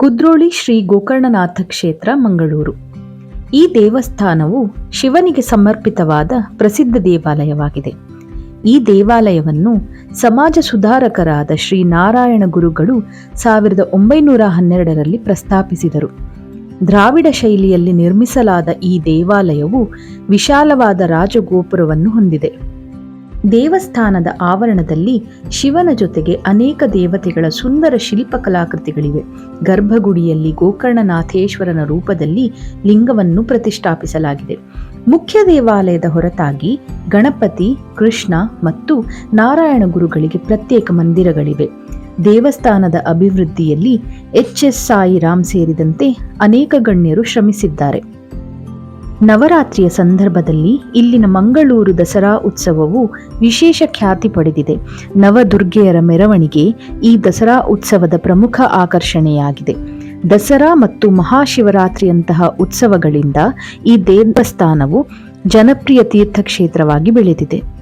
ಕುದ್ರೋಳಿ ಶ್ರೀ ಗೋಕರ್ಣನಾಥ ಕ್ಷೇತ್ರ, ಮಂಗಳೂರು. ಈ ದೇವಸ್ಥಾನವು ಶಿವನಿಗೆ ಸಮರ್ಪಿತವಾದ ಪ್ರಸಿದ್ಧ ದೇವಾಲಯವಾಗಿದೆ. ಈ ದೇವಾಲಯವನ್ನು ಸಮಾಜ ಸುಧಾರಕರಾದ ಶ್ರೀ ನಾರಾಯಣ ಗುರುಗಳು ಸಾವಿರದ ಒಂಬೈನೂರ ಹನ್ನೆರಡರಲ್ಲಿ ಪ್ರಸ್ತಾಪಿಸಿದರು. ದ್ರಾವಿಡ ಶೈಲಿಯಲ್ಲಿ ನಿರ್ಮಿಸಲಾದ ಈ ದೇವಾಲಯವು ವಿಶಾಲವಾದ ರಾಜಗೋಪುರವನ್ನು ಹೊಂದಿದೆ. ದೇವಸ್ಥಾನದ ಆವರಣದಲ್ಲಿ ಶಿವನ ಜೊತೆಗೆ ಅನೇಕ ದೇವತೆಗಳ ಸುಂದರ ಶಿಲ್ಪಕಲಾಕೃತಿಗಳಿವೆ ಗರ್ಭಗುಡಿಯಲ್ಲಿ ಗೋಕರ್ಣನಾಥೇಶ್ವರನ ರೂಪದಲ್ಲಿ ಲಿಂಗವನ್ನು ಪ್ರತಿಷ್ಠಾಪಿಸಲಾಗಿದೆ. ಮುಖ್ಯ ದೇವಾಲಯದ ಹೊರತಾಗಿ ಗಣಪತಿ, ಕೃಷ್ಣ ಮತ್ತು ನಾರಾಯಣ ಗುರುಗಳಿಗೆ ಪ್ರತ್ಯೇಕ ಮಂದಿರಗಳಿವೆ. ದೇವಸ್ಥಾನದ ಅಭಿವೃದ್ಧಿಯಲ್ಲಿ ಎಚ್ ಎಸ್ ಸಾಯಿರಾಮ್ ಸೇರಿದಂತೆ ಅನೇಕ ಗಣ್ಯರು ಶ್ರಮಿಸಿದ್ದಾರೆ. ನವರಾತ್ರಿಯ ಸಂದರ್ಭದಲ್ಲಿ ಇಲ್ಲಿನ ಮಂಗಳೂರು ದಸರಾ ಉತ್ಸವವು ವಿಶೇಷ ಖ್ಯಾತಿ ಪಡೆದಿದೆ. ನವದುರ್ಗೆಯರ ಮೆರವಣಿಗೆ ಈ ದಸರಾ ಉತ್ಸವದ ಪ್ರಮುಖ ಆಕರ್ಷಣೆಯಾಗಿದೆ. ದಸರಾ ಮತ್ತು ಮಹಾಶಿವರಾತ್ರಿಯಂತಹ ಉತ್ಸವಗಳಿಂದ ಈ ದೇವಸ್ಥಾನವು ಜನಪ್ರಿಯ ತೀರ್ಥಕ್ಷೇತ್ರವಾಗಿ ಬೆಳೆದಿದೆ.